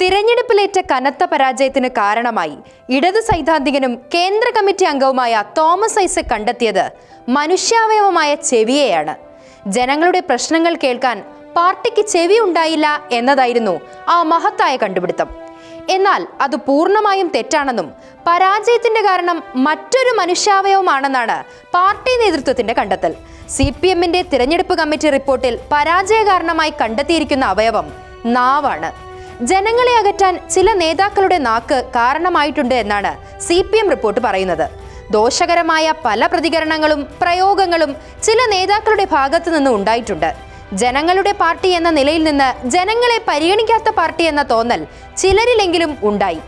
തിരഞ്ഞെടുപ്പിലേറ്റ കനത്ത പരാജയത്തിന് കാരണമായി ഇടത് സൈദ്ധാന്തികനും കേന്ദ്ര കമ്മിറ്റി അംഗവുമായ തോമസ് ഐസക് കണ്ടെത്തിയത് മനുഷ്യാവയവമായ ചെവിയെയാണ്. ജനങ്ങളുടെ പ്രശ്നങ്ങൾ കേൾക്കാൻ പാർട്ടിക്ക് ചെവി ഉണ്ടായില്ല എന്നതായിരുന്നു ആ മഹത്തായ കണ്ടുപിടുത്തം. എന്നാൽ അത് പൂർണമായും തെറ്റാണെന്നും പരാജയത്തിന്റെ കാരണം മറ്റൊരു മനുഷ്യാവയവമാണെന്നാണ് പാർട്ടി നേതൃത്വത്തിന്റെ കണ്ടെത്തൽ. സി പി എമ്മിന്റെ തിരഞ്ഞെടുപ്പ് കമ്മിറ്റി റിപ്പോർട്ടിൽ പരാജയ കാരണമായി കണ്ടെത്തിയിരിക്കുന്ന അവയവം നാവാണ്. ജനങ്ങളെ അകറ്റാൻ ചില നേതാക്കളുടെ നാക്ക് കാരണമായിട്ടുണ്ട് എന്നാണ് സി റിപ്പോർട്ട് പറയുന്നത്. ദോഷകരമായ പല പ്രതികരണങ്ങളും പ്രയോഗങ്ങളും ചില നേതാക്കളുടെ ഭാഗത്തു നിന്ന് ഉണ്ടായിട്ടുണ്ട്. ജനങ്ങളുടെ പാർട്ടി എന്ന നിലയിൽ നിന്ന് ജനങ്ങളെ പരിഗണിക്കാത്ത പാർട്ടി എന്ന തോന്നൽ ചിലരിലെങ്കിലും ഉണ്ടായി.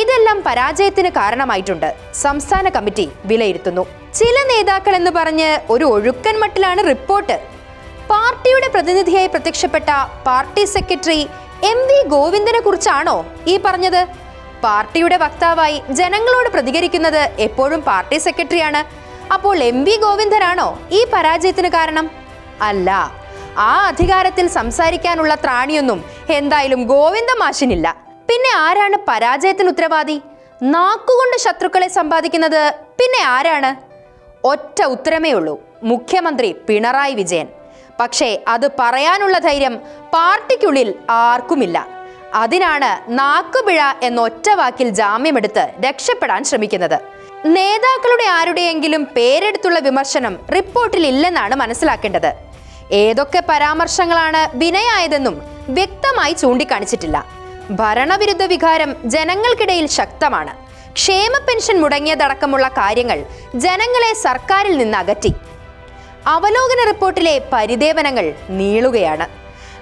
ഇതെല്ലാം പരാജയത്തിന് കാരണമായിട്ടുണ്ട്. സംസ്ഥാന കമ്മിറ്റി വിലയിരുത്തുന്നു. ചില നേതാക്കൾ എന്ന് പറഞ്ഞ് ഒരു ഒഴുക്കൻ മട്ടിലാണ് റിപ്പോർട്ട്. പാർട്ടിയുടെ പ്രതിനിധിയായി പ്രത്യക്ഷപ്പെട്ട പാർട്ടി സെക്രട്ടറി എം വി ഗോവിന്ദനെ കുറിച്ചാണോ ഈ പറഞ്ഞത്? പാർട്ടിയുടെ വക്താവായി ജനങ്ങളോട് പ്രതികരിക്കുന്നത് എപ്പോഴും പാർട്ടി സെക്രട്ടറിയാണ്. അപ്പോൾ എം വി ഗോവിന്ദനാണോ ഈ പരാജയത്തിന് കാരണം? അല്ല ആ അധികാരത്തിൽ സംസാരിക്കാനുള്ള ത്രാണിയൊന്നും എന്തായാലും ഗോവിന്ദ മാഷിനില്ല. പിന്നെ ആരാണ് പരാജയത്തിന് ഉത്തരവാദി? നാക്കുകൊണ്ട് ശത്രുക്കളെ സമ്പാദിക്കുന്നത് പിന്നെ ആരാണ്? ഒറ്റ ഉത്തരമേ ഉള്ളൂ. മുഖ്യമന്ത്രി പിണറായി വിജയൻ. പക്ഷേ അത് പറയാനുള്ള ധൈര്യം പാർട്ടിക്കുള്ളിൽ ആർക്കുമില്ല. അതിനാണ് നാക്കുപിഴ എന്ന ഒറ്റ വാക്കിൽ ജാമ്യമെടുത്ത് രക്ഷപ്പെടാൻ ശ്രമിക്കുന്നത്. നേതാക്കളുടെ ആരുടെയെങ്കിലും പേരെടുത്തുള്ള വിമർശനം റിപ്പോർട്ടിൽ ഇല്ലെന്നാണ് മനസ്സിലാക്കേണ്ടത്. ഏതൊക്കെ പരാമർശങ്ങളാണ് വിനയായതെന്നും വ്യക്തമായി ചൂണ്ടിക്കാണിച്ചിട്ടില്ല. ഭരണവിരുദ്ധ വികാരം ജനങ്ങൾക്കിടയിൽ ശക്തമാണ്. ക്ഷേമ പെൻഷൻ മുടങ്ങിയതടക്കമുള്ള കാര്യങ്ങൾ ജനങ്ങളെ സർക്കാരിൽ നിന്ന് അകറ്റി. അവലോകന റിപ്പോർട്ടിലെ പരിദേവനങ്ങൾ നീളുകയാണ്.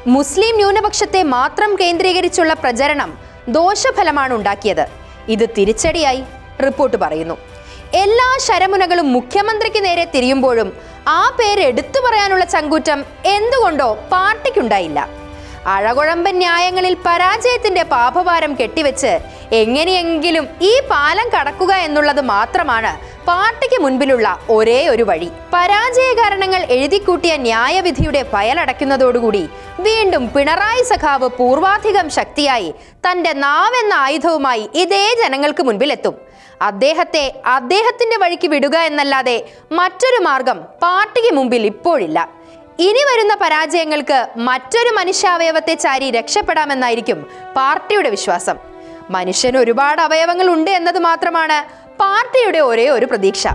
മുസ്ലിം ന്യൂനപക്ഷത്തെ മാത്രം കേന്ദ്രീകരിച്ചുള്ള പ്രചരണം ദോഷഫലമാണ് ഉണ്ടാക്കിയത്. ഇത് തിരിച്ചടിയായി റിപ്പോർട്ട് പറയുന്നു. എല്ലാ ശരമുനകളും മുഖ്യമന്ത്രിക്ക് നേരെ തിരിയുമ്പോഴും ആ പേര് എടുത്തു പറയാനുള്ള ചങ്കൂറ്റം എന്തുകൊണ്ടോ പാർട്ടിക്കുണ്ടായില്ല. അഴകുഴമ്പൻ ന്യായങ്ങളിൽ പരാജയത്തിന്റെ പാപഭാരം കെട്ടിവെച്ച് എങ്ങനെയെങ്കിലും ഈ പാലം കടക്കുക എന്നുള്ളത് മാത്രമാണ് പാർട്ടിക്ക് മുൻപിലുള്ള ഒരേ ഒരു വഴി. പരാജയ കാരണങ്ങൾ എഴുതിക്കൂട്ടിയ ന്യായവിധിയുടെ ഫയലടയ്ക്കുന്നതോടുകൂടി വീണ്ടും പിണറായി സഖാവ് പൂർവാധികം ശക്തിയായി തന്റെ നാവെന്ന ആയുധവുമായി ഇതേ ജനങ്ങൾക്ക് മുൻപിലെത്തും. അദ്ദേഹത്തെ അദ്ദേഹത്തിന്റെ വഴിക്ക് വിടുക എന്നല്ലാതെ മറ്റൊരു മാർഗം പാർട്ടിക്ക് മുമ്പിൽ ഇപ്പോഴില്ല. ഇനി വരുന്ന പരാജയങ്ങൾക്ക് മറ്റൊരു മനുഷ്യാവയവത്തെ ചാരി രക്ഷപ്പെടാമെന്നായിരിക്കും പാർട്ടിയുടെ വിശ്വാസം. മനുഷ്യന് ഒരുപാട് അവയവങ്ങൾ ഉണ്ട് എന്നത് മാത്രമാണ് പാർട്ടിയുടെ ഒരേ ഒരു പ്രതീക്ഷ.